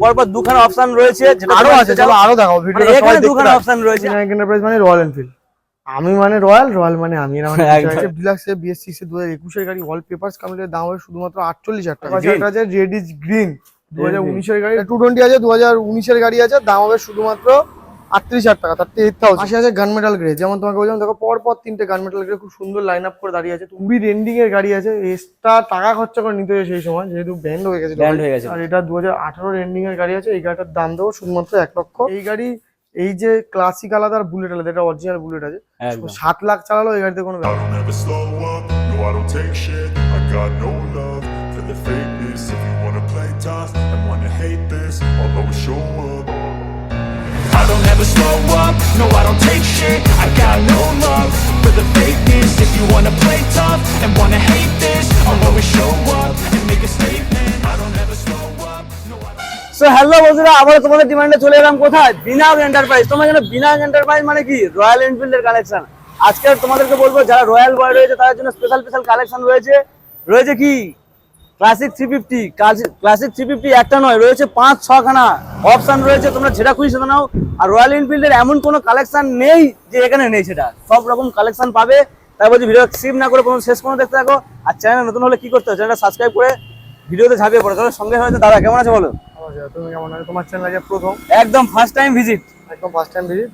পরপর দুখানা অপশন রয়েছে যেটা আরও আছে চলো আরও মানে ভিডিওটা এখানে দুখানা অপশন রয়েছে। এন্টারপ্রাইজ মানে রয়্যাল এনফিল্ড আমি মানে রয়্যাল রয়্যাল মানে আমি না মানে। ডিলাক্সে বিএস সিক্স দু হাজার একুশের গাড়ি অল পেপারস কমপ্লিটের দাম হবে শুধুমাত্র আটচল্লিশ হাজার টাকা. এটা আছে রেড ইজ গ্রিন দু হাজার উনিশের গাড়ি টু টোয়েন্টি আছে দু হাজার উনিশের গাড়ি আছে দাম হবে শুধুমাত্র আটত্রিশ হাজার টাকা তার এইট থাউজেন্ড পাশে আছে গান মেটাল গ্রে যেমন তোমাকে বললাম দেখো পর পর তিনটে গান মেটাল গ্রে খুব সুন্দর লাইন আপ করে দাঁড়িয়ে আছে। খুবই রেন্ডিং এর গাড়ি আছে এক্সট্রা টাকা খরচা করে নিতে হয়েছে সেই সময় যেহেতু ব্যান্ড হয়ে গেছে। হয়ে। আর এটা দু হাজার আঠারো রেন্ডিং এর গাড়ি আছে এই গাড়িটার দাম দেবো শুধুমাত্র এক লক্ষ। এই গাড়ি এই যে ক্লাসিক আলাদা আর বুলেট আলাদা এটা অরিজিনাল বুলেট আছে। সাত লাখ চালালো এই গাড়িতে কোনো If you wanna play tough and wanna hate this I'll always show up. I don't ever slow up, no I don't take shit I got no love for the fakeness If you wanna play tough and wanna hate this I'll always show up and make a statement I don't ever slow up, no I don't so hello বন্ধুরা আবার তোমাদের ডিমান্ডে চলে এলাম কোথায় বিনাগ enterprise তোমরা জানো বিনাগ enterprise মানে কি রয়্যাল এনফিল্ডের কালেকশন আজকে তোমাদেরকে বলব যারা রয়্যাল বয় রয়েছে তাদের জন্য স্পেশাল স্পেশাল কালেকশন রয়েছে রয়েছে কি classic three fifty classic three fifty একটা নয় রয়েছে পাঁচ ছখানা অপশন রয়েছে তোমরা যেটা খুশি সেটা নাও। আর রয়্যাল এনফিল্ডের এমন কোনো কালেকশন নেই যে এখানে নেই সেটা। সব রকম কালেকশন পাবে। তাই বলছি ভিডিও স্কিপ না করে কোনো শেষ পর্যন্ত দেখতে থাকো। আর চ্যানেল নতুন হলে কি করতে হবে? চ্যানেলটা সাবস্ক্রাইব করে ভিডিওতে ঝাঁপিয়ে পড়ো। তাহলে সঙ্গে হয়েছে দাদা কেমন আছে বলো? তুমি কেমন আছো? তোমার চ্যানেল আছে প্রথম? একদম ফার্স্ট টাইম ভিজিট একদম ফার্স্ট টাইম ভিজিট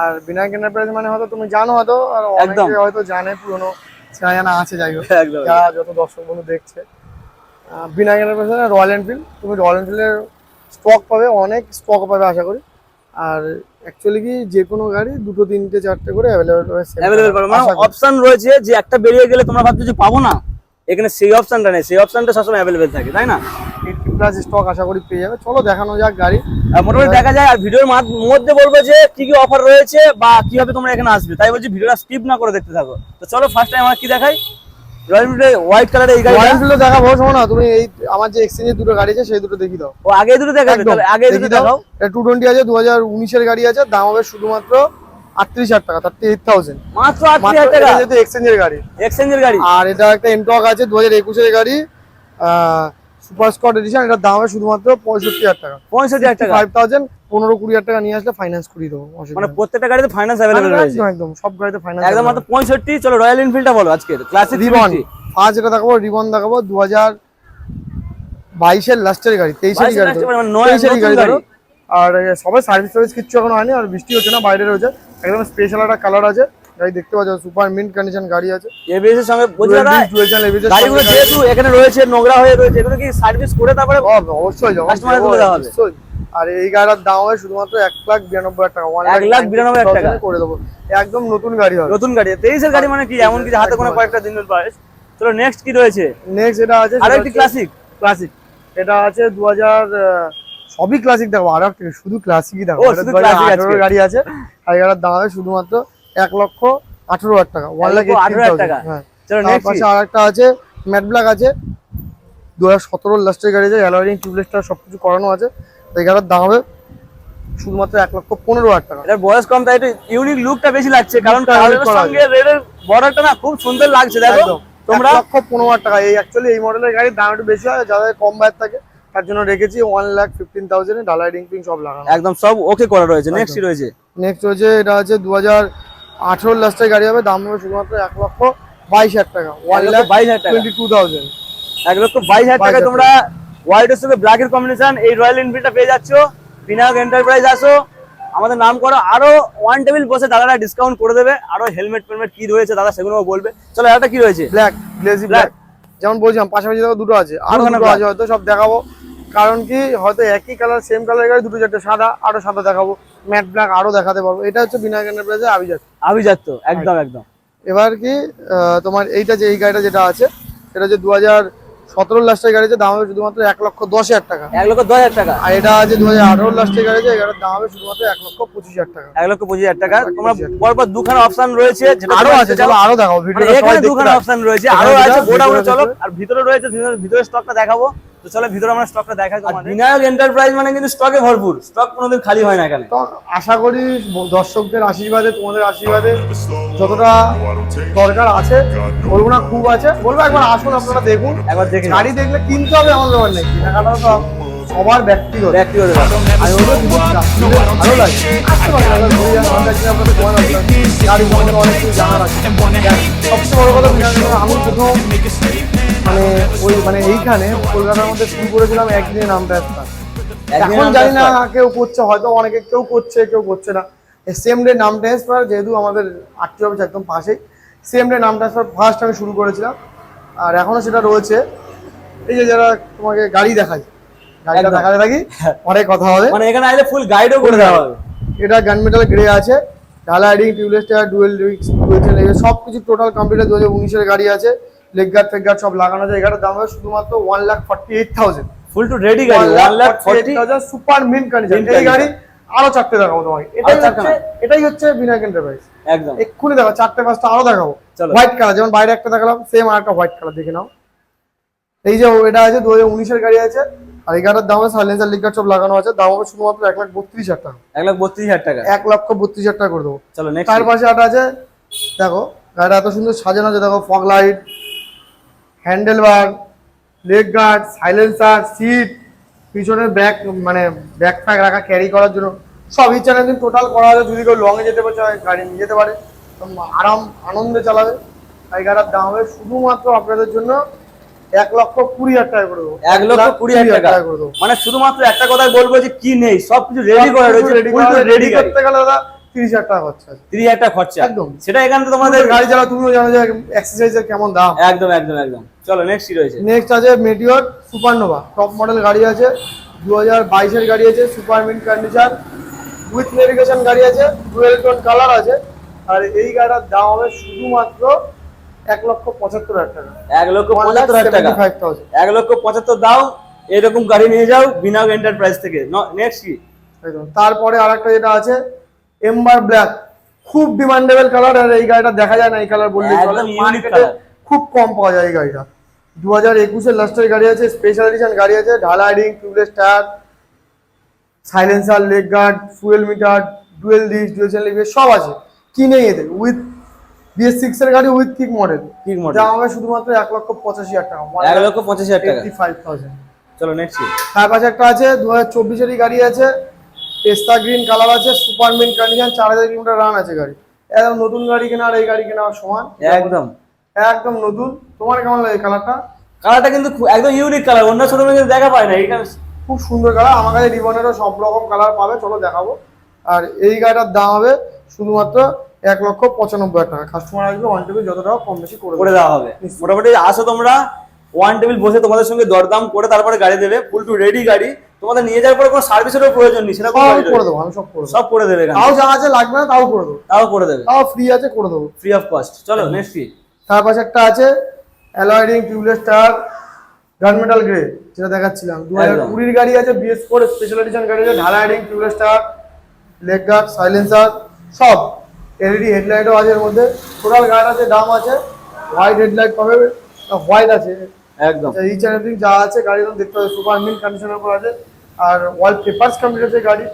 আর বিনায়ক এন্টারপ্রাইজ মানে হয়তো তুমি জানো হয়তো আর একদম। হয়তো জানে পুরনো চেনা জানা আছে যাই হোক। যত দর্শক বন্ধু দেখছে। এন্টারপ্রাইজ মানে রয়্যাল এনফিল্ড তুমি রয়্যাল এনফিল্ডের স্টক পাবে অনেক স্টক পাবে আশা করি। আর অ্যাকচুয়ালি কি যে কোনো গাড়ি দুটো তিনটে চারটে করে অ্যাভেলেবেল পাবে মানে অপশন রয়েছে যে একটা বেরিয়ে গেলে তোমরা ভাবছ যে পাবো না এখানে সেই অপশনটা নেই। সেই অপশনটা সবসময় অ্যাভেলেবেল থাকে তাই না? এইটটি প্লাস স্টক আশা করি পেয়ে যাবে। চলো দেখানো যাক গাড়ি। মোটামুটি দেখা যায় আর ভিডিওর মধ্যে বলব যে কি কি অফার রয়েছে বা কীভাবে তোমরা এখানে আসবে। তাই বলছি ভিডিওটা স্কিপ না করে দেখতে থাকো। তো চলো ফার্স্ট টাইম আমার কি দেখাই? রয়্যাল হোয়াইট কালারের এই গাড়িটা? রয়্যাল এনফিল্ড দেখাবো শোনো না তুমি এই আমার যে এক্সচেঞ্জের দুটো গাড়ি আছে সেই দুটো দেখি দাও। ও আগে দুটো দেখাবে একদম আগে দুটো দেখাও। এটা টু টোয়েন্টি আছে দু হাজার উনিশের গাড়ি আছে দাম হবে শুধুমাত্র আটত্রিশ হাজার টাকা থার্টি এইট থাউজেন্ড মাত্র আটত্রিশ হাজার টাকা? যেহেতু এক্সচেঞ্জের গাড়ি। এক্সচেঞ্জের গাড়ি? আর এটা একটা এনটক আছে দু হাজার একুশের গাড়ি সুপার স্কট এডিশন এটার দাম হবে শুধুমাত্র পঁয়ষট্টি হাজার টাকা। পঁয়ষট্টি হাজার টাকা? ফাইভ থাউজেন্ড পনেরো কুড়ি হাজার টাকা নিয়ে আসলে ফাইন্যান্স করিয়ে দেবো মানে প্রত্যেকটা গাড়িতে ফাইন্যান্স অ্যাভেলেবল রয়েছে? একদম সব গাড়িতে ফাইন্যান্স একদম মাত্র পঁয়ষট্টি চলো রয়্যাল এনফিল্ডটা বলো আজকে ক্লাসিক রিবন ফার্স্ট যেটা দেখাবো রিবন দেখাবো দু হাজার বাইশের লাস্টের গাড়ি তেইশের গাড়ি মানে তেইশের গাড়ি। ধরো। আর সবাই সার্ভিস টার্ভিস কিচ্ছু এখন হয়নি আর বৃষ্টি হচ্ছে না বাইরে রয়েছে। একদম স্পেশাল একটা কালার আছে। গাড়ি দেখতে পাচ্ছ সুপার মিন্ট কন্ডিশন গাড়ি আছে। এবিএস এর সঙ্গে গাড়িগুলো যেহেতু এখানে রয়েছে নোংরা হয়ে রয়েছে এগুলো কি সার্ভিস করে তারপরে অবশ্যই Customer তুলে দেওয়া হবে। অবশ্যই। আর এই গাড়ির দাম হবে শুধুমাত্র এক লাখ বিরানব্বই হাজার টাকা এক লাখ বিরানব্বই হাজার টাকা। করে দেবো। একদম নতুন গাড়ি হবে। নতুন গাড়ি তেইশের গাড়ি মানে কি এমন কি যে হাতে কোনো কয়েকটা দিনের বয়স। চলো নেক্সট কি রয়েছে? নেক্সট এটা আছে আরও একটি ক্লাসিক ক্লাসিক এটা আছে দু হাজার সবই ক্লাসিক দেখো আর শুধু ক্লাসিকই দেখো ও, এটা শুধু 2018 classic আজকে। গাড়ি আছে আর এটার দাম শুধুমাত্র এক লক্ষ আঠারো হাজার টাকা। ওয়ান লাখ আঠারো হাজার টাকা। হ্যাঁ। পাশে আর একটা আছে ম্যাট ব্ল্যাক আছে। দু হাজার সতেরো লাস্টের গাড়ি আছে অ্যালোয়ারিং টিউবলেসটা সব কিছু করানো আছে। এই গাড়ির দাম হবে শুধুমাত্র এক লক্ষ পনেরো হাজার টাকা। এটার বয়স কম তাই একটু ইউনিক লুকটা বেশি লাগছে। কারণ সঙ্গে রেডের বর্ডারটা না খুব সুন্দর লাগছে দেখো। তোমরা? লক্ষ পনেরো হাজার টাকা। এই অ্যাকচুয়ালি এই মডেলের গাড়ির দাম একটু বেশি হয় যাদের কম বাজার থাকে তার জন্য রেখেছি ওয়ান লাখ ফিফটিন থাউজেন্ড ডালাই রিং সব লাগানো। একদম সব ওকে করা রয়েছে। নেক্সট রয়েছে? নেক্সট হচ্ছে এটা হচ্ছে দু হাজার আঠেরো লাস্টের গাড়ি হবে দাম হবে শুধুমাত্র এক লক্ষ বাইশ হাজার টাকা। ওয়ান লাখ বাইশ হাজার টাকা। টোয়েন্টি টু থাউজেন্ড এক লক্ষ বাইশ হাজার 22,000 তোমরা হোয়াইট এর সঙ্গে ব্ল্যাক এর কম্বিনেশন এই রয়্যাল এনফিল্ডটা পেয়ে যাচ্ছ। বিনায়ক এন্টারপ্রাইজ আসো। আমাদের নাম করো। আরও ওয়ান টেবিল বসে দাদারা ডিসকাউন্ট করে দেবে। আরও হেলমেট ফেলমেট কি রয়েছে দাদা সেগুলো বলবে। চলো এটা কি রয়েছে? ব্ল্যাক গ্লেজি ব্ল্যাক যেমন বলছিলাম পাশাপাশি দেখো দুটো আছে। আরও দুটো আছে হয়তো সব দেখাবো। কারণ কি হয়তো একই কালার সেম কালার গাড়ি দুটো চারটে সাদা আরও সাদা দেখাবো। ম্যাট ব্ল্যাক আরও দেখাতে পারব। এটা হচ্ছে বিনা এন্টারপ্রাইজে আভিজাত আভিজাত্য। একদম একদম। এবার কি তোমার এইটা যে এই গাড়িটা যেটা আছে সেটা হচ্ছে দু হাজার সতেরো লাস্টের গাড়ি দাম হবে শুধুমাত্র এক লক্ষ দশ হাজার টাকা। এক লক্ষ দশ হাজার টাকা। আর এটা আছে দু হাজার আঠারো লাস্টের গাড়ি আছে এটার দাম হবে শুধুমাত্র এক লক্ষ পঁচিশ হাজার টাকা। এক লক্ষ পঁচিশ হাজার টাকা। তোমরা পরপর দুখানা অপশন রয়েছে আরও আছে চলো আরও দেখাবো এখানে দুখানা অপশন রয়েছে আরও আছে গোডাউনে চলো। আর ভিতরে রয়েছে ভিতরে স্টকটা দেখাবো। তো চলো ভিতরে আমরা স্টকটা দেখাই তোমাদের। বিনায়ক এন্টারপ্রাইজ মানে কিন্তু স্টকে ভরপুর। স্টক কোনোদিন খালি হয় না এখানে। আশা করি দর্শকদের আশীর্বাদে তোমাদের আশীর্বাদে যতটা দরকার আছে বলব না খুব আছে বলব একবার আসুন আপনারা দেখুন। একবার দেখে গাড়ি দেখলে কিনতে হবে এমন ব্যাপার নেই। কেনাকাটা তো সবার ব্যক্তিগত। ব্যক্তিগত আমি বলব ভালো লাগে। আসতে পারে আপনাদের তোমার গাড়ি সম্বন্ধে অনেক কিছু জানার আছে। সবচেয়ে বড় কথা আমি প্রথম. মানে ওই মানে এইখানে কলকাতার মধ্যে শুরু করেছিলাম একদিনে নাম ট্রান্সফার একদিনের এখন জানি না। কেউ করছে হয়তো অনেকে কেউ করছে কেউ করছে না। সেম ডে নাম ট্রান্সফার যেহেতু আমাদের আটটি অফিস একদম পাশেই সেম ডে নাম ট্রান্সফার ফার্স্ট আমি শুরু করেছিলাম। আর এখনও সেটা রয়েছে। এই যে যারা তোমাকে গাড়ি দেখায় গাড়িটা দেখাতে থাকি অনেক কথা হবে। মানে এখানে আসলে ফুল গাইডও করে দেওয়া হবে। এটা গান মেটাল গ্রে আছে। ঢালা ring tubeless tyre dual chain সব কিছু টোটাল কমপ্লিট দু হাজার উনিশের গাড়ি আছে। লেগ গার্ড ফেগ গার্ড সব লাগানো আছে এই গাড়ির দাম হবে শুধুমাত্র one lakh forty eight thousand full to ready গাড়ি one lakh forty super mint condition এই গাড়ি আরও চারটে দেখাবো তোমাকে। এটাই হচ্ছে এটাই হচ্ছে বিনায়ক এন্টারপ্রাইজ একদম। এক্ষুনি দেখো চারটে পাঁচটা আরও দেখাবো। চলো। হোয়াইট কালার যেমন বাইরে একটা দেখালাম সেম আর একটা হোয়াইট কালার দেখে নাও। এই যে এটা আছে দু হাজার উনিশের গাড়ি আছে। আর গাড়ির দাম সাইলেন্সার লিগার সব লাগানো আছে। দাম হবে শুধুমাত্র এক লাখ বত্রিশ হাজার টাকা। এক লাখ বত্রিশ হাজার টাকা। এক লক্ষ বত্রিশ হাজার টাকা করে দেবো। চলো তার পাশে একটা আছে দেখো গাড়িটা এত সুন্দর সাজানো আছে দেখো fog light handle bar leg guard silencer seat পিছনের ব্যাগ মানে ব্যাগ ফ্যাগ রাখা ক্যারি করার জন্য। সব ইচ্ছা দিন টোটাল করা আছে যদি কেউ লংয়ে যেতে চায় গাড়ি নিয়ে যেতে পারে আরাম আনন্দে চালাবে। এই গাড়ির দাম হবে শুধুমাত্র আপনাদের জন্য এক লক্ষ কুড়ি হাজার টাকা করে দেবো। এক লক্ষ কুড়ি হাজার টাকা। করে দেবো। মানে শুধুমাত্র একটা কথাই বলব যে কি নেই? সবকিছু রেডি করা রয়েছে রেডি করতে গেলে দাদা তিরিশ হাজার টাকা খরচা তিরিশ হাজার টাকা খরচা। একদম। সেটা এখান তোমাদের গাড়ি চালা তুমিও জানো যে এক্সারসাইজের কেমন দাম। একদম একদম একদম। চলো নেক্সট রয়েছে? নেক্সট আছে মেটিওর সুপারনোভা টপ মডেল গাড়ি আছে দু হাজার বাইশের গাড়ি আছে super mint condition with navigation গাড়ি আছে ডুয়েল টোন কালার আছে। আর এই গাড়িটার দাম হবে শুধুমাত্র এক লক্ষ পঁচাত্তর হাজার টাকা। এক লক্ষ পঁচাত্তর হাজার টাকা। ফাইভ এক লক্ষ পঁচাত্তর দাও এরকম গাড়ি নিয়ে যাও বিনা এন্টারপ্রাইজ থেকে। নেক্সট কি? তারপরে আর একটা যেটা আছে এম্বার ব্ল্যাক খুব ডিমান্ডেবল কালার আর এই গাড়িটা দেখা যায় না এই কালার বললে মার্কেটে খুব কম পাওয়া যায় এই গাড়িটা। দু হাজার একুশের লাস্টের গাড়ি আছে স্পেশাল এডিশন গাড়ি আছে ঢালা ring tubeless tyre silencer leg guard fuel meter dual disc dual channel সব আছে। কি নেই এতে উইথ বিএস সিক্স এর গাড়ি with kick model Kick model। দাম হবে শুধুমাত্র এক লক্ষ পঁচাশি হাজার টাকা। এক লক্ষ পঁচাশি হাজার টাকা। ফাইভ থাউজেন্ড চলো নেক্সট তার পাশে একটা আছে দু হাজার চব্বিশেরই গাড়ি আছে। পেস্তা গ্রিন কালার আছে সুপার মিন কন্ডিশন চার হাজার কিলোমিটার রান আছে গাড়ি। একদম নতুন গাড়ি কেনা আর এই গাড়ি কেনা সমান। একদম। একদম নতুন। তোমার কেমন লাগে কালারটা? কালারটা কিন্তু খুব- একদম ইউনিক কালার অন্য শোরুমে কিন্তু দেখা পায় না এখানে খুব সুন্দর কালার আমার কাছে রিবনেরও সব রকম কালার পাবে চলো দেখাবো। আর এই গাড়িটার দাম হবে শুধুমাত্র এক লক্ষ পঁচানব্বই হাজার টাকা। কাস্টমার আসবে ওয়ান টেবিল যত টাকা কম বেশি করে করে দেওয়া হবে। মোটামুটি আসো তোমরা ওয়ান টেবিল বসে তোমাদের সঙ্গে দরদাম করে তারপরে গাড়ি দেবে। ফুল টু রেডি গাড়ি। তোমাদের নিয়ে যাওয়ার পরে কোনো সার্ভিসেরও প্রয়োজন নেই সেটা সব করে দেবো আমি সব করে সব করে দেবে তাও যা আছে লাগবে না তাও করে দেবো। তাও করে দেবে। তাও ফ্রি আছে করে দেবো। ফ্রি অফ কস্ট চলো নেক্সট কি? তার পাশে একটা আছে অ্যালয়েডিং টিউবলেস টায়ার গানমেটাল গ্রে যেটা দেখাচ্ছিলাম। দু হাজার কুড়ির গাড়ি আছে বিএস ফোর স্পেশাল এডিশন গাড়ি আছে ঢালা heading tubeless tyre leg guard silencer সব। এলইডি হেডলাইটও আছে এর মধ্যে। টোটাল গাড়ি আছে দাম আছে হোয়াইট হেডলাইট পাবে হোয়াইট আছে। একদম। অ্যান্ড এভরিথিং যা আছে গাড়ি একদম দেখতে হবে সুপার মিন কন্ডিশনের উপর আছে। আর ওয়াল পেপারস কমপ্লিট আছে গাড়ি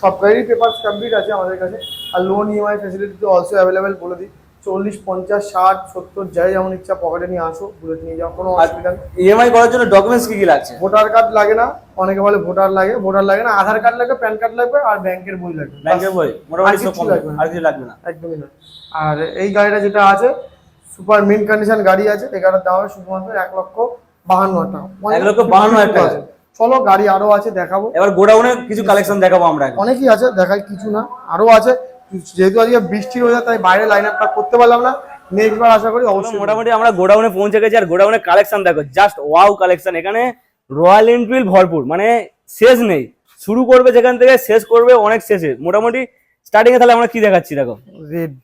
সব গাড়ির পেপারস কমপ্লিট আছে আমাদের কাছে। আর লোন ইএমআই ফেসিলিটি তো অলসো অ্যাভেলেবেল বলে দিই। চল্লিশ পঞ্চাশ ষাট সত্তর যাই যেমন ইচ্ছা পকেটে নিয়ে আসো বুলেট নিয়ে যাও কোনো অসুবিধা নেই। ইএমআই করার জন্য ডকুমেন্টস কি কি লাগছে? ভোটার কার্ড লাগে না অনেকে বলে ভোটার লাগে ভোটার লাগে না আধার কার্ড লাগবে প্যান কার্ড লাগবে আর ব্যাংকের বই লাগবে। ব্যাংকের বই মোটামুটি সব লাগবে আর কিছু লাগবে না। একদমই না। আর এই গাড়িটা যেটা আছে সুপার মিন কন্ডিশন গাড়ি আছে এই গাড়ির দাম হবে শুধুমাত্র এক লক্ষ বাহান্ন টাকা। এক লক্ষ বাহান্ন টাকা। চলো গাড়ি আরও আছে দেখাবো। এবার গোডাউনে কিছু কালেকশন দেখাবো আমরা। অনেকই আছে দেখাই কিছু না আরও আছে। যেহেতু আজকে বৃষ্টির ওয়েদার তাই বাইরে লাইন আপটা করতে পারলাম না। নেক্সট বার আশা করি অবশ্যই। মোটামুটি আমরা গোডাউনে পৌঁছে গেছি আর গোডাউনে কালেকশন দেখো জাস্ট ওয়াও কালেকশন এখানে রয়্যাল এনফিল্ড ভরপুর মানে শেষ নেই। শুরু করবে যেখান থেকে শেষ করবে অনেক শেষে। মোটামুটি স্টার্টিং এ তাহলে আমরা কি দেখাচ্ছি দেখো? রেড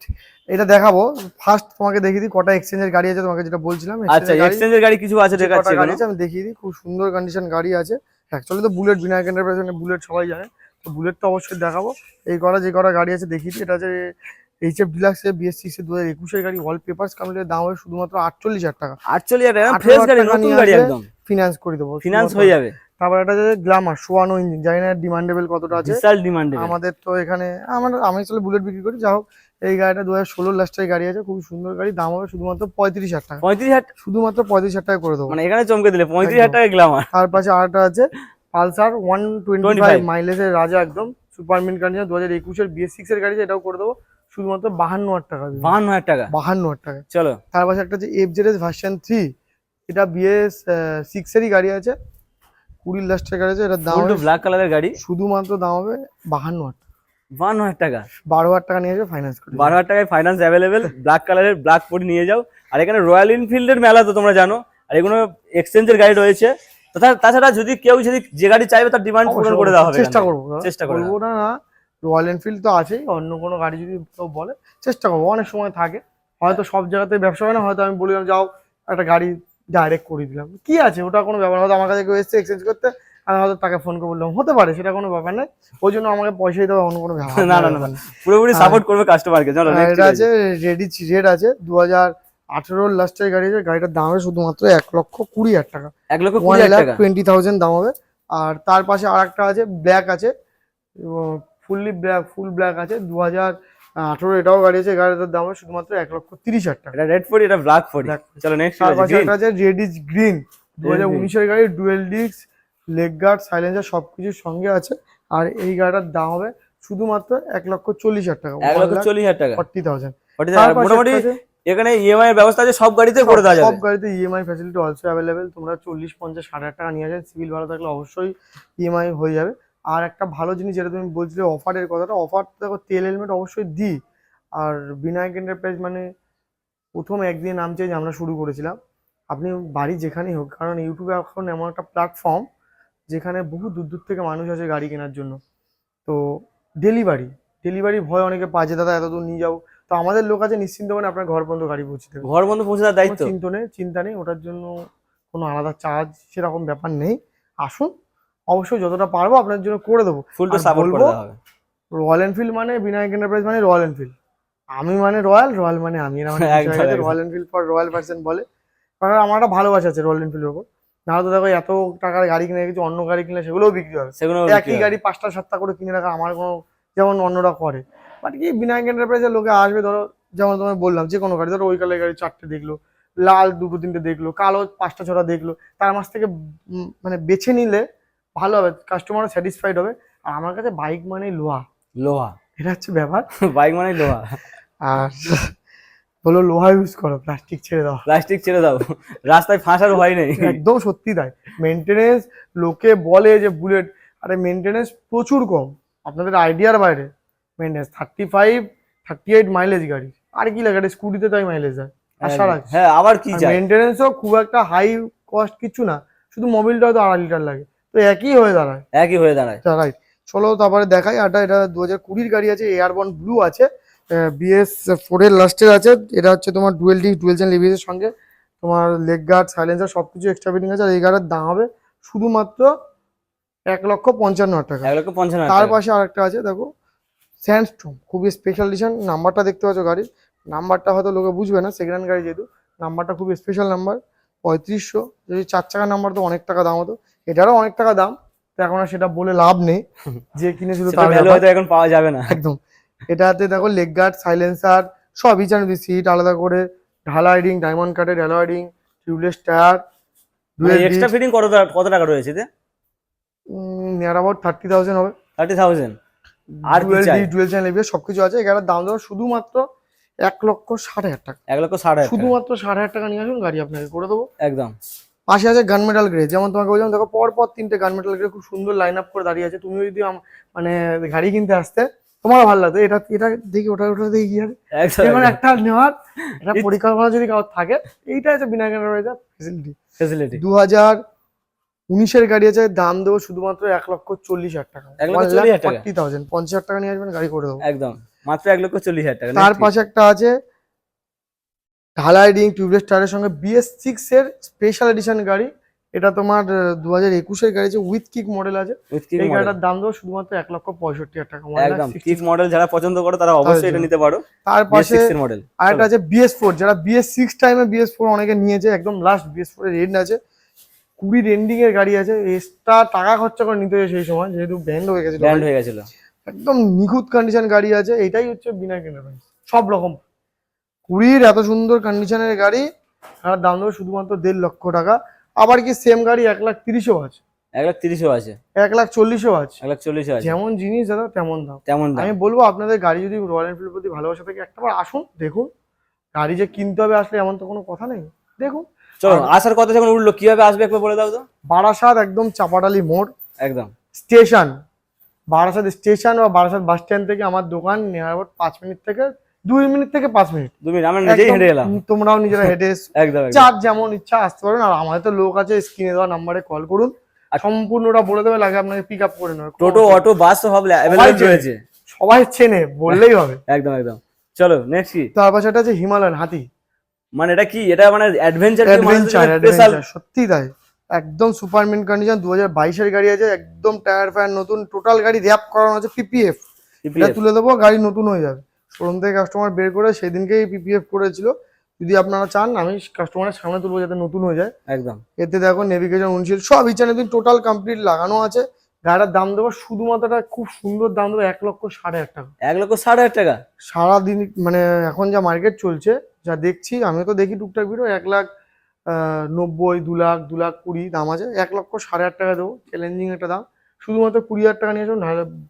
এটা দেখাবো। ফার্স্ট তোমাকে দেখিয়ে দিই কটা এক্সচেঞ্জের গাড়ি আছে তোমাকে যেটা বলছিলাম আচ্ছা এক্সচেঞ্জের গাড়ি। কিছু আছে দেখাচ্ছি গাড়ি আছে আমি দেখিয়ে দিই খুব সুন্দর কন্ডিশন গাড়ি আছে। অ্যাকচুয়ালি তো বুলেট বিনায়ক এন্টারপ্রাইজ বুলেট সবাই জানে। তো বুলেট তো অবশ্যই দেখাবো। এই কটা যে কটা গাড়ি আছে দেখিয়ে দিই। এটা আছে এইচএফ ডিলাক্স বিএস সিক্স দু হাজার একুশের গাড়ি ওয়াল পেপার্স কমপ্লিটের দাম হবে শুধুমাত্র আটচল্লিশ হাজার টাকা। আটচল্লিশ হাজার আঠারো ফ্রেশ গাড়ি টাকা নতুন গাড়ি একদম। ফিনান্স করে দেবো। ফিনান্স হয়ে যাবে। তারপর একটা আছে গ্লামার সোয়ানো ইঞ্জিন জানি না ডিমান্ডেবল কতটা আছে। বিশাল ডিমান্ড আমাদের তো এখানে আমার আমি আসলে বুলেট বিক্রি করি যা হোক এই গাড়িটা দু হাজার ষোলোর লাস্টের গাড়ি আছে খুব সুন্দর গাড়ি দাম হবে শুধুমাত্র পঁয়ত্রিশ হাজার টাকা। পঁয়ত্রিশ হাজার শুধুমাত্র পঁয়ত্রিশ হাজার টাকা করে দেবো। মানে এখানে চমকে দিলে পঁয়ত্রিশ হাজার টাকা গ্লামার তার পাশে আরেকটা আছে পালসার ওয়ান টোয়েন্টি ফাইভ মাইলেজের রাজা একদম সুপার মিন কন্ডিশন দু হাজার একুশের বিএস সিক্স এর গাড়ি আছে, এটাও করে দেবো শুধুমাত্র বাহান্ন হাজার টাকা বাহান্ন হাজার টাকা। বাহান্ন হাজার টাকা। চলো। তার পাশে একটা যে F Z S version three এটা বিএস সিক্স এরই গাড়ি আছে কুড়ি লাস্টের গাড়ি আছে এটার দাম ব্ল্যাক কালারের গাড়ি। শুধুমাত্র দাম হবে বাহান্ন হাজার টাকা। বাহান্ন হাজার টাকা? বারো হাজার টাকা নিয়ে যাবে ফাইন্যান্স করে বারো হাজার টাকায় ফাইন্যান্স অ্যাভেলেবেল ব্ল্যাক কালারের ব্ল্যাক পরি নিয়ে যাও। আর এখানে রয়্যাল এনফিল্ডের মেলা তো তোমরা জানো আর এগুলো এক্সচেঞ্জের গাড়ি রয়েছে। তাছাড়া যদি কেউ যদি যে গাড়ি চাইবে তার ডিমান্ড পূরণ করে দেওয়া হবে চেষ্টা। করব। চেষ্টা করে করব না না রয়্যাল এনফিল্ড তো আছেই অন্য কোনো গাড়ি যদি কেউ বলে চেষ্টা করব অনেক সময় থাকে। হয়তো সব জায়গাতে ব্যবসা হয় না হয়তো আমি বললাম যাও একটা গাড়ি ডাইরেক্ট করে দিলাম। কি আছে? ওটা কোনো ব্যাপার হয়তো আমার কাছে কেউ এসছে এক্সচেঞ্জ করতে আমি হয়তো তাকে ফোন করে বললাম। হতে পারে সেটা কোনো ব্যাপার নয়। ওই জন্য আমাকে পয়সা দিতে হবে অন্য কোনো ব্যাপার না না পুরোপুরি সাপোর্ট করবে কাস্টমারকে চলো এটা আছে রেডি রেড আছে দু হাজার আঠেরোর লাস্টের গাড়ি আছে। গাড়িটার দাম হবে শুধুমাত্র এক লক্ষ কুড়ি হাজার টাকা। এক লক্ষ কুড়ি হাজার টাকা? টোয়েন্টি থাউজেন্ড দাম হবে। আর তার পাশে আর একটা আছে ব্ল্যাক আছে। ফুললি ব্ল্যাক ফুল ব্ল্যাক আছে। দু হাজার আঠেরো এটাও গাড়ি আছে গাড়িটার দাম শুধুমাত্র এক লক্ষ তিরিশ হাজার টাকা। এটা রেড ফোর এটা ব্ল্যাক ফোর চলো নেক্সট পাশে একটা গ্রিন দু হাজার green। উনিশের গাড়ি dual disc leg guard silencer সব কিছুর সঙ্গে আছে। আর এই গাড়িটার দাম হবে শুধুমাত্র এক লক্ষ চল্লিশ হাজার টাকা। এক লক্ষ চল্লিশ হাজার টাকা। ফর্টি থাউজেন্ড মোটামুটি এখানে ইএমআই এর ব্যবস্থা আছে সব গাড়িতে করে দেওয়া সব যাবে গাড়িতে ইএমআই ফ্যাসিলিটি অলসো অ্যাভেলেবেল তোমরা চল্লিশ পঞ্চাশ ষাট হাজার টাকা নিয়ে যাবে সিভিল ভালো থাকলে অবশ্যই ইএমআই হয়ে যাবে। আর একটা ভালো জিনিস যেটা তুমি বলছিলে অফারের কথাটা অফার দেখো তেল হেলমেট অবশ্যই দিই। আর বিনায়ক এন্টারপ্রাইজ মানে প্রথম একদিন নাম চেঞ্জ আমরা শুরু করেছিলাম। আপনি বাড়ি যেখানেই হোক কারণ ইউটিউবে এখন এমন একটা প্ল্যাটফর্ম যেখানে বহু দূর দূর থেকে মানুষ আসে গাড়ি কেনার জন্য। তো ডেলিভারি ডেলিভারি ভয় অনেকে যে দাদা এত দূর নিয়ে যাব তো আমাদের লোক আছে নিশ্চিন্ত মানে আপনার ঘর পর্যন্ত গাড়ি পৌঁছে দেবে। ঘর বন্ধ পৌঁছে দেওয়ার দায়িত্ব? চিন্তা নেই চিন্তা নেই ওটার জন্য কোনো আলাদা চার্জ সেরকম ব্যাপার নেই। আসুন অবশ্যই যতটা পারব আপনার জন্য করে দেবো। ফুল টু সাপোর্ট করে দেওয়া হবে। রয়্যাল এনফিল্ড মানে বিনায়ক এন্টারপ্রাইজ মানে রয়্যাল এনফিল্ড আমি মানে রয়্যাল রয়্যাল মানে আমি এরা মানে। Royal enfield for royal person বলে। কারণ আমার একটা ভালোবাসা আছে রয়্যাল এনফিল্ডের উপর নাহলে তো দেখো এত টাকার গাড়ি কিনে রেখেছি অন্য গাড়ি কিনলে সেগুলোও বিক্রি হবে। সেগুলো একই গাড়ি পাঁচটা সাতটা করে কিনে রাখা আমার কোনো যেমন অন্যরা করে। বাট কি বিনায়ক এন্টারপ্রাইজের লোকে আসবে ধরো যেমন তোমায় বললাম যে কোনো গাড়ি ধরো ওই কালার গাড়ি চারটে দেখল লাল দুটো তিনটে দেখল কালো পাঁচটা ছটা দেখল তার মাছ থেকে মানে বেছে নিলে ভালো হবে কাস্টমারও স্যাটিসফাইড হবে। আর আমার কাছে বাইক মানে লোহা। লোহা। এটা হচ্ছে ব্যাপার। বাইক মানে লোহা। আর বলো লোহা ইউজ করো প্লাস্টিক ছেড়ে দাও। প্লাস্টিক ছেড়ে দাও। রাস্তায় ফাঁসার ভয় নেই। একদম সত্যি তাই। মেনটেনেন্স লোকে বলে যে বুলেট আরে মেনটেনেন্স প্রচুর কম। আপনাদের আইডিয়ার বাইরে। Maintenance thirty five thirty eight mileage গাড়ি। আর কি লাগে? স্কুটিতে তাই মাইলেজ দেয়। আশা রাখছি হ্যাঁ আবার কি মেনটেনেন্সও খুব একটা হাই কস্ট কিছু না। শুধু মোবিলটা হয়তো আড়াই লিটার লাগে। তো একই হয়ে দাঁড়ায়। একই হয়ে দাঁড়ায়। রাইট চলো তারপরে দেখাই। আটা এটা দু হাজার কুড়ির গাড়ি আছে এয়ারবন ব্লু আছে বিএস ফোরের লাস্টের আছে। এটা হচ্ছে তোমার ডুয়েল ডি ডুয়েল চ্যানেল এর সঙ্গে। তোমার লেগ গার্ড সাইলেন্সার সব কিছু এক্সট্রা ফিটিং আছে। আর এই গাড়ির দাম হবে শুধুমাত্র এক লক্ষ পঞ্চান্ন হাজার টাকা। এক লক্ষ পঞ্চান্ন তার। পাশে আরেকটা আছে দেখো স্যান্ডস্টোম খুবই স্পেশাল এডিশন নাম্বারটা দেখতে পাচ্ছ গাড়ির। নাম্বারটা হয়তো লোকে বুঝবে না সেকেন্ড হ্যান্ড গাড়ি যেহেতু। নাম্বারটা খুবই স্পেশাল নাম্বার পঁয়ত্রিশশো। যদি চার চাকা নাম্বার তো অনেক টাকা দাম হতো। এটারও অনেক টাকা দাম। তো এখন আর সেটা বলে লাভ নেই। যে কিনেছিল তার হয়তো এখন পাওয়া যাবে না। একদম। এটাতে দেখো লেগ গার্ড সাইলেন্সার সব ইচ অ্যান্ড সিট আলাদা করে। ঢালাই রিং ডায়মন্ড কাটের alloy ring tubeless tyre extra fitting কত কত টাকা রয়েছে নিয়ার অ্যাবাউট থার্টি থাউজেন্ড হবে। থার্টি থাউজেন্ড আর কি ডুয়েল ডি ডুয়েল চ্যানেল সবকিছু আছে। এগারোর দাম দেবো শুধুমাত্র এক লক্ষ ষাট হাজার টাকা। এক লক্ষ ষাট হাজার শুধুমাত্র ষাট হাজার টাকা নিয়ে আসুন গাড়ি আপনাকে করে দেবো। একদম। পাশে আছে গান মেটাল গ্রে যেমন তোমাকে বললাম দেখো পর পর তিনটে গান মেটাল গ্রে খুব সুন্দর লাইন আপ করে দাঁড়িয়ে আছে। তুমি যদি মানে গাড়ি কিনতে আসতে তোমারও ভালো লাগতো। এটা এটা দেখি ওটা ওটা দেখি কি হবে। এবার একটা নেওয়ার একটা পরিকল্পনা যদি কারোর থাকে এইটা আছে বিনা রয়েছে ফেসিলিটি ফেসিলিটি দু হাজার উনিশের গাড়ি আছে দাম দেবো শুধুমাত্র এক লক্ষ চল্লিশ হাজার টাকা। এক লক্ষ চল্লিশ হাজার টাকা? পঞ্চাশ হাজার টাকা নিয়ে আসবেন গাড়ি করে দেবো। একদম। মাত্র এক লক্ষ চল্লিশ হাজার টাকা তার পাশে একটা আছে ঢালাই রিং টিউবলেস টায়ারের সঙ্গে বিএস সিক্স এর স্পেশাল এডিশন গাড়ি। এটা তোমার দু হাজার একুশের গাড়ি আছে উইথ কিক মডেল আছে। এই গাড়িটার দাম দেবো শুধুমাত্র এক লক্ষ পঁয়ষট্টি হাজার টাকা একদম কিক মডেল যারা পছন্দ করো তারা অবশ্যই এটা নিতে পারো। তার পাশে মডেল আরেকটা আছে বিএস ফোর যারা বিএস সিক্স টাইমে বিএস ফোর অনেকে নিয়েছে একদম লাস্ট বিএস ফোর এর রেন্ড আছে। কুড়ি রেন্ডিং এর গাড়ি আছে এক্সট্রা টাকা খরচা করে নিতে হয় সেই সময় যেহেতু ব্যান্ড হয়ে গেছিল। ব্যান্ড হয়ে গেছিল। একদম নিখুঁত কন্ডিশন গাড়ি আছে এটাই হচ্ছে বিনা এন্টারপ্রাইজ সব রকম। কুড়ির এত সুন্দর কন্ডিশনের গাড়ি আর দাম দেবো শুধুমাত্র দেড় লক্ষ টাকা। আবার কি সেম গাড়ি এক লাখ তিরিশও আছে? এক লাখ তিরিশও আছে। এক লাখ চল্লিশও আছে। এক লাখ চল্লিশও আছে। যেমন জিনিস দাদা তেমন দাম। তেমন দাম। আমি বলব আপনাদের গাড়ি যদি রয়্যাল এনফিল্ডের প্রতি ভালোবাসা থাকে একটাবার আসুন দেখুন। গাড়ি যে কিনতে হবে আসলে এমন তো কোনো কথা নেই। দেখুন। চলো আসার কথা যখন উঠল কীভাবে আসবে একবার বলে দাও তো। বারাসাত একদম চাপাটালি মোড়। একদম। স্টেশন। বারাসাত স্টেশন বা বারাসাত বাস স্ট্যান্ড থেকে আমার দোকান নেওয়ার পাঁচ মিনিট থেকে দুই মিনিট থেকে পাঁচ মিনিট। দু মিনিট আমরা নিজেই হেঁটে এলাম তোমরাও নিজেরা হেঁটে। একদম যার যেমন ইচ্ছা আসতে পারেন আর আমাদের তো লোক আছে স্ক্রিনে দেওয়া নাম্বারে কল করুন। সম্পূর্ণটা বলে দেবে লাগে আপনাকে পিক আপ করে নেবে। টোটো অটো বাস তো সব অ্যাভেলেবল রয়েছে। সবাই চেনে বললেই হবে। একদম একদম। চলো নেক্সট কি? তার পাশে একটা আছে হিমালয়ান হাতি। মানে এটা কি? এটা মানে অ্যাডভেঞ্চার স্পেশাল সত্যি তাই। একদম সুপার মিন কন্ডিশন দু হাজার বাইশের গাড়ি আছে একদম টায়ার ফায়ার নতুন টোটাল গাড়ি র্যাপ করানো আছে পিপিএফ এটা তুলে দেবো গাড়ি নতুন হয়ে যাবে। শোরুম থেকে কাস্টমার বের করে সেদিনকেই পিপিএফ করেছিল। যদি আপনারা চান আমি কাস্টমারের সামনে তুলবো যাতে নতুন হয়ে যায়। একদম। এতে দেখো নেভিগেশন উনশিল সব ইচ্ছানে দিন টোটাল কমপ্লিট লাগানো আছে। গাড়ির দাম দেবো শুধুমাত্র খুব সুন্দর দাম দেবো এক লক্ষ সাড়ে হাজার টাকা। এক লক্ষ সাড়ে হাজার টাকা? সারাদিন মানে এখন যা মার্কেট চলছে যা দেখছি আমি তো দেখি টুকটাক ভিডিও এক লাখ নব্বই, দু লাখ দু লাখ কুড়ি দাম আছে। এক লক্ষ সাড়ে আট টাকা দেবো। চ্যালেঞ্জিং একটা দাম। শুধুমাত্র কুড়ি হাজার টাকা নিয়ে আসুন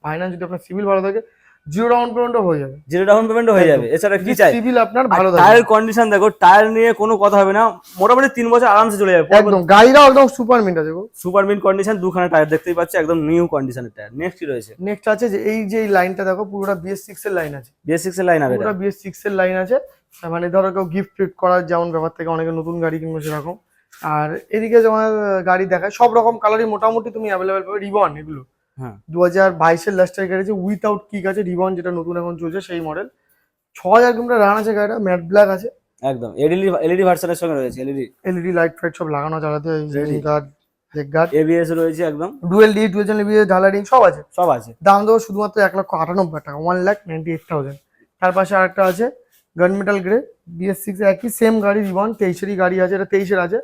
ফাইন্যান্স যদি আপনার সিভিল ভালো থাকে জিরো ডাউন পেমেন্টও হয়ে যাবে। জিরো ডাউন পেমেন্ট হয়ে যাবে। এছাড়া কি চাই? সিভিল আপনার ভালো টায়ার কন্ডিশন দেখো টায়ার নিয়ে কোনো কথা হবে না। মোটামুটি তিন বছর আরামসে চলে যাবে। একদম। গাড়িটাও একদম সুপার মিন্ট আছে সুপার মিন কন্ডিশন দুখানা টায়ার দেখতেই পাচ্ছ একদম নিউ কন্ডিশনের টায়ার নেক্সট কি রয়েছে? নেক্সট আছে যে এই যে লাইনটা দেখো পুরোটা বিএস সিক্স এর লাইন আছে। বিএস সিক্স এর লাইন হবে পুরোটা বিএস সিক্স এর লাইন আছে। মানে ধরো কেউ গিফট ফিফট করার যেমন ব্যাপার থেকে অনেকে নতুন গাড়ি কিনবে সেরকম। আর এদিকে যেমন গাড়ি দেখায় সব রকম কালারই মোটামুটি তুমি অ্যাভেলেবেল পাবে। রিবন এগুলো। হ্যাঁ। দু হাজার বাইশের লাস্টের গাড়ি আছে উইথাউট কিক আছে রিবন যেটা নতুন এখন চলছে সেই মডেল ছ হাজার কিলোমিটার রান আছে গাড়িটা ম্যাট ব্ল্যাক আছে। একদম। এলইডি এলইডি ভার্সনের সঙ্গে রয়েছে এলইডি এলইডি লাইট ফাইট সব লাগানো চালাতে. গার্ড লেগ গার্ড এবিএস রয়েছে একদম। ডুয়েল ডি ডুয়েল চ্যানেল ঢালারিং সব আছে। সব আছে। দাম দেবো শুধুমাত্র এক লক্ষ আটানব্বই টাকা one lakh ninety eight thousand তার পাশে আরেকটা আছে gun metal grey BS six একই সেম গাড়ি রিবন তেইশেরই গাড়ি আছে এটা তেইশের আছে।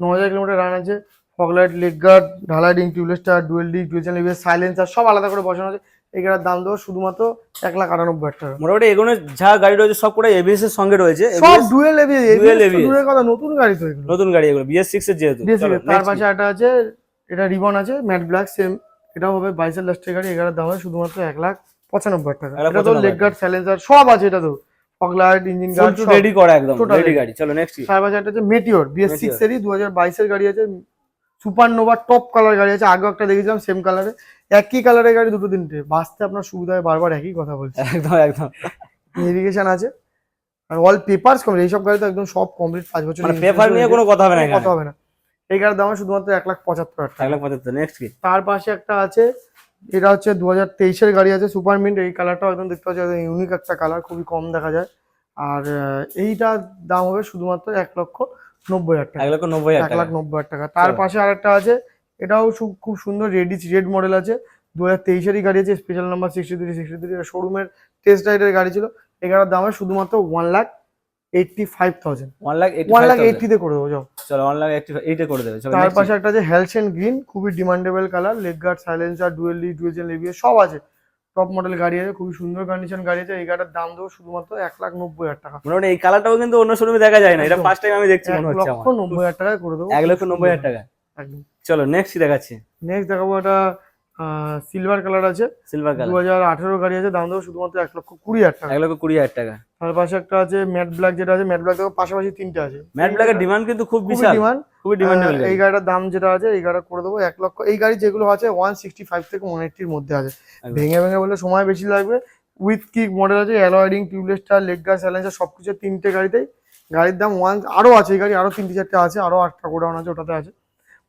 ন হাজার কিলোমিটার রান আছে ফগলাইট লেগ গার্ড ঢালাইডিং tubeless star dual D dual channel silencer সব আলাদা করে বসানো আছে। এই গাড়ির দাম দেবো শুধুমাত্র এক লাখ আটানব্বই হাজার টাকা। মোটামুটি এগুলো যা গাড়ি রয়েছে সব কটা এবিএস এর সঙ্গে রয়েছে। সব ডুয়েল এবিএস Dual এবিএস দূরের কথা নতুন গাড়ি তো এগুলো। নতুন গাড়ি এগুলো বিএস সিক্স এর যেহেতু। তার পাশে একটা আছে এটা রিবন আছে ম্যাট ব্ল্যাক সেম এটাও হবে বাইশের লাস্টের গাড়ি এগারোর দাম হবে শুধুমাত্র এক লাখ পঁচানব্বই টাকা। এটা তো লেগ গার্ড সাইলেন্সার সব আছে এটা তো। ফগলাইট ইঞ্জিন গার্ড রেডি করা একদম রেডি গাড়ি। চলো নেক্সট পাশে একটা আছে মেটিওর বিএস। সিক্স এরই দু হাজার বাইশের গাড়ি আছে। সুপার নোভা টপ কালার গাড়ি আছে। আগেও একটা দেখেছিলাম সেম কালারে একই কালারের গাড়ি দুটো তিনটে। বাসতে আপনার সুবিধা হয় বারবার একই কথা বলছি। একদম একদম। নেভিগেশন আছে। আর অল পেপারস কমপ্লিট এইসব গাড়ি তো একদম সব কমপ্লিট পাঁচ বছর মানে পেপার নিয়ে কোনো কথা হবে না কথা হবে না। এই গাড়ির দাম শুধুমাত্র এক লাখ পঁচাত্তর হাজার এক লাখ পঁচাত্তর নেক্সট কি? তার পাশে একটা আছে। এটা হচ্ছে দু হাজার তেইশের গাড়ি আছে সুপার মিন্ট এই কালারটাও একদম দেখতে পাচ্ছি একদম ইউনিক একটা কালার খুবই কম দেখা যায়। আর এইটার দাম হবে শুধুমাত্র এক লক্ষ নব্বই হাজার টাকা। এক লক্ষ নব্বই এক লাখ নব্বই হাজার টাকা। তার। পাশে আরেকটা আছে এটাও খুব সুন্দর রেডি রেড মডেল আছে। দু হাজার তেইশেরই গাড়ি আছে special number sixty three sixty three শোরুমের টেস্ট রাইডের গাড়ি ছিল। এগারোর দাম শুধুমাত্র one lakh eighty five thousand one lakh one lakh এইটটিতে করে দেবো যাও। চলো ওয়ান লাখ এইটি এইটে করে দেবে। তার পাশে একটা আছে হেলসেন গ্রিন খুবই demandable colour leg guard silencer dual dual সব আছে। টপ মডেল গাড়ি আছে খুবই সুন্দর কন্ডিশন গাড়ি আছে এই গাড়িটার দাম দেবো শুধুমাত্র এক লাখ নব্বই হাজার টাকা। মোটামুটি এই কালারটাও কিন্তু অন্য শোরুমে দেখা যায় না এটা। ফার্স্ট টাইম আমি দেখছি মনে হচ্ছে লক্ষ নব্বই হাজার টাকায় করে দেবো। এক লক্ষ নব্বই হাজার টাকা। একদম। চলো নেক্সট দেখাচ্ছি? নেক্সট দেখাবো একটা সিলভার কালার আছে। সিলভার কালার দু হাজার আঠেরো গাড়ি আছে দাম দেবো শুধুমাত্র এক লক্ষ কুড়ি হাজার টাকা। এক লক্ষ কুড়ি হাজার টাকা। তার পাশে একটা আছে ম্যাট ব্ল্যাক যেটা আছে ম্যাট ব্ল্যাক দেখো পাশাপাশি তিনটে আছে। ম্যাট ব্ল্যাকের ডিমান্ড কিন্তু খুব বিশাল। ডিমান্ড খুবই ডিমান্ডেবল এই গাড়িটার দাম যেটা আছে এই গাড়িটা করে দেবো এক লক্ষ। এই গাড়ি যেগুলো আছে ওয়ান সিক্সটি ফাইভ থেকে ওয়ান এইটির মধ্যে আছে। ভেঙে ভেঙে বলে সময় বেশি লাগবে। উইথ কিক মডেল আছে? অ্যালয়েডিং টিউবলেস স্টার লেগ গার্ড স্যালেন্সার সব কিছু তিনটে গাড়িতেই। গাড়ির দাম ওয়ান আরও আছে এই গাড়ি আরও তিনটে চারটে আছে আরও আটটা গোডাউন আছে ওটাতে আছে।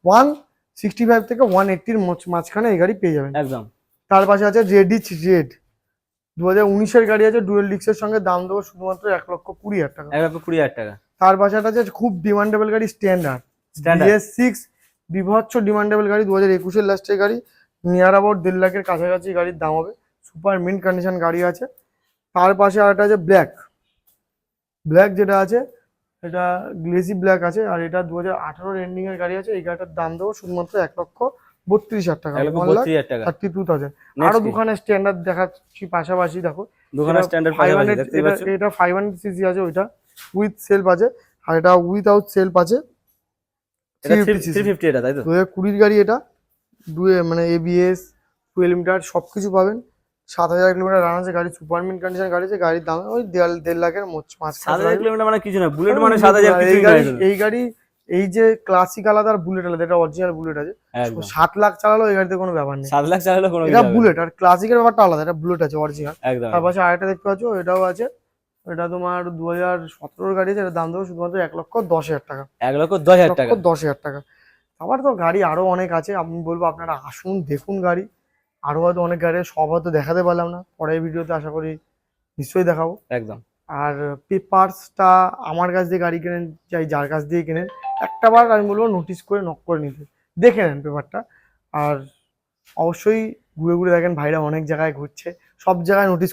ওয়ান সিক্সটি ফাইভ থেকে ওয়ান এইটটির মাঝখানে এই গাড়ি পেয়ে যাবেন। একদম। তার পাশে আছে রেডিচ রেড দু হাজার উনিশের গাড়ি আছে ডুয়েল ডিক্সের সঙ্গে দাম দেবো শুধুমাত্র এক লক্ষ কুড়ি হাজার টাকা। এক লক্ষ কুড়ি হাজার টাকা। তার পাশে একটা আছে খুব ডিমান্ডেবল গাড়ি স্ট্যান্ডার্ড। বিএস সিক্স বিভৎস ডিমান্ডেবল গাড়ি দু হাজার একুশের লাস্টের গাড়ি নিয়ার অ্যাবাউট দেড় লাখের কাছাকাছি গাড়ির দাম হবে। সুপার মিন্ট কন্ডিশন গাড়ি আছে। তার পাশে আরেকটা আছে ব্ল্যাক ব্ল্যাক যেটা আছে এটা গ্লেসি ব্ল্যাক আছে আর এটা দু হাজার আঠারোর এন্ডিং এর গাড়ি আছে। এই গাড়িটার দাম দেবো শুধুমাত্র এক লক্ষ বত্রিশ হাজার টাকা। থার্টি টু থাউজেন্ড আরও? দুখানে স্ট্যান্ডার্ড দেখাচ্ছি পাশাপাশি দেখো। এটা ফাইভ হান্ড্রেড সিসি আছে ওইটা। উইথ সেলফ আছে আর এটা উইথআউট সেলফ আছে। এটা 350 এটা তাই তো? দু হাজার কুড়ির গাড়ি এটা। ডুয়ে মানে এবিএস ফুয়েল মিটার সব কিছু পাবেন। সাত হাজার কিলোমিটার রান আছে গাড়ি সুপারমিন কন্ডিশন গাড়ি আছে গাড়ির দাম ওই দেড় দেড় লাখের মোচ- সাত হাজার কিলোমিটার মানে কিছু না বুলেট মানে সাত হাজার এই গাড়ি এই যে ক্লাসিক আলাদা আর বুলেট আলাদা এটা অরিজিনাল বুলেট আছে। সাত লাখ চালালো এই গাড়িতে কোনো ব্যাপার নেই। সাত লাখ চালালে কোনো এটা। বুলেট আর ক্লাসিকের ব্যাপারটা আলাদা এটা বুলেট আছে অরিজিনাল তার পাশে আরেকটা দেখতে পাচ্ছ এটাও আছে। এটা তোমার দু হাজার সতেরোর গাড়ি আছে দাম দেবো শুধুমাত্র এক লক্ষ দশ হাজার টাকা। এক লক্ষ দশ হাজার টাকা। দশ হাজার টাকা। আবার তো গাড়ি আরও অনেক আছে আমি বলব আপনারা আসুন দেখুন গাড়ি। আরও হয়তো অনেক গাড়ি সব হয়তো দেখাতে পারলাম না। পরের ভিডিওতে আশা করি নিশ্চয়ই দেখাবো। একদম। আর পেপারসটা আমার কাছ দিয়ে গাড়ি কেনেন চাই যার কাছ দিয়ে কেনেন একটা বার আমি বলব নোটিস করে নক করে নিতে। দেখে নেন পেপারটা। আর অবশ্যই ঘুরে ঘুরে দেখেন ভাইরা অনেক জায়গায় ঘুরছে। সব জায়গায় নোটিশ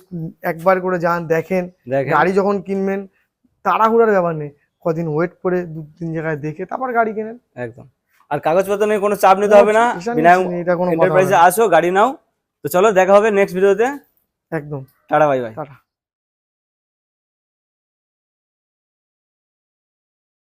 একবার করে যান দেখেন। গাড়ি যখন কিনবেন তাড়াহুড়ার ব্যাপার নেই। কদিন ওয়েট করে দু তিন জায়গায় দেখে তারপর গাড়ি কেনেন। একদম। আর কাগজপত্র নিয়ে কোনো চাপ নিতে হবে না। এটা কোনো এন্টারপ্রাইজে আসো গাড়ি নাও। তো চলো দেখা হবে নেক্সট ভিডিওতে একদম। Tata bye bye tata.